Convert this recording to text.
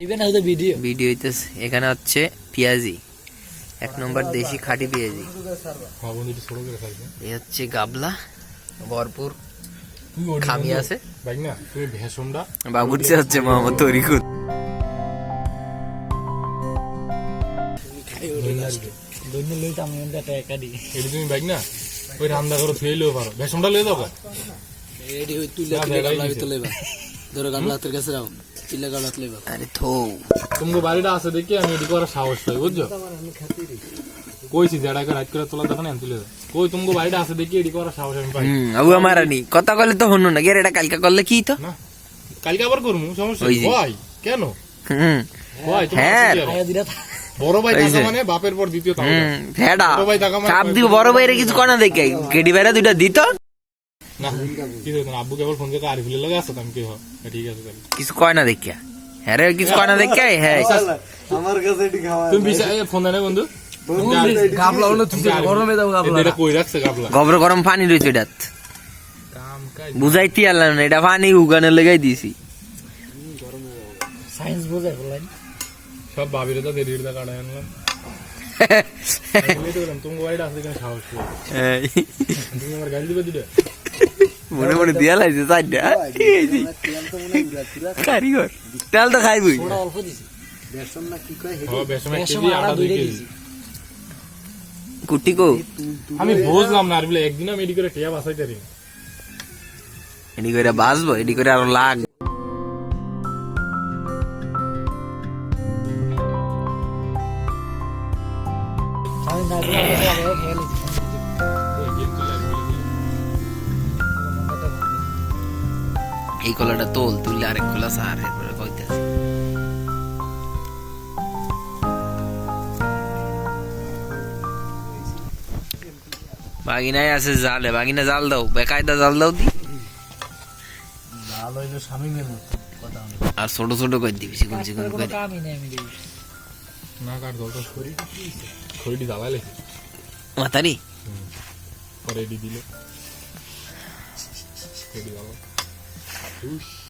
Even হয়তো video video হইতেছে এখানে হচ্ছে পেঁয়াজি। এক নম্বর দেশি খাঁটি পেঁয়াজি। এই হচ্ছে গাবলা। ভরপুর। খামি আছে। বাইক তুমি বাবুরচি হচ্ছে মোহাম্মদ তরিকুল। ধরো গাবলা হাতের কাছে রাখো আরে থো। বাড়িটা আছে দেখি আমি এটি করার সাহস পাই বুঝছ? কইছি যেটা করে রাত করে তোলা দেখো না আমি তুলে কই বাড়িটা আছে দেখি এটি করার সাহস আমি পাই। হুম আবু আমার আনি। কথা কলে তো হনু না গের এটা কালকা করলে কি তো না কালকে আবার করব সমস্যা ভাই কেন? হুম। ভাই হ্যাঁ। আর? দিরা বড় ভাই থাকা মানে বাপের পর দ্বিতীয় বড় ভাই থাকা মানে চাপ দিব বড় ভাইরে কিছু কনা দেখে কেডি বাইরে দুইটা দিত? না কি দেখুন আব্বু কেবল ফোন করে আরিফুলের লগে আছে কি হয় ঠিক আছে তাহলে। কিছু কয় না দেখিয়া। হ্যাঁ রে কিছু কয় না দেখে হ্যাঁ। আমার কাছে এটি খাওয়া তুমি বিষয় ফোন দেয় বন্ধু। গাবলা হলো তুই গরমে পানি রয়েছে এটাত। বুঝাইতে আনলাম না এটা পানি উগানে লেগাই দিছি। সায়েন্স বোঝাই বললেন সব ভাবিরে তো দেরি দা কাটায় আনলাম। আমি তো বললাম তুমি গাড়িটা আছে কেন? সাহস তুমি আমার গাড়ি দিবে দিবে মনে মনে দিয়া লাগছে চারটা কারিগর। তেল তো খাইবই। অল্প দিছি। বেসন না কি কয় কেজি কুটি কো? আমি বুঝলাম না আর বলে একদিন আমি এডি করে টিয়া বাসাইতে পারি এডি করে বাঁচবো এডি করে আরও লাগ আমি না এই কলাটা তোল তুললে আরেক কলা সার এরপরে কইতেছে। বাগিনায় আছে জালে বাগিনা জাল দাও বেকায়দা জাল দাও দি। ভালো হইল স্বামীর মতো আর ছোট ছোট করে দিবি চিকন চিকন করে। না খড়ি খড়িটি জ্বালাইলে মাতারি? পরে দিলে। এডি Ux.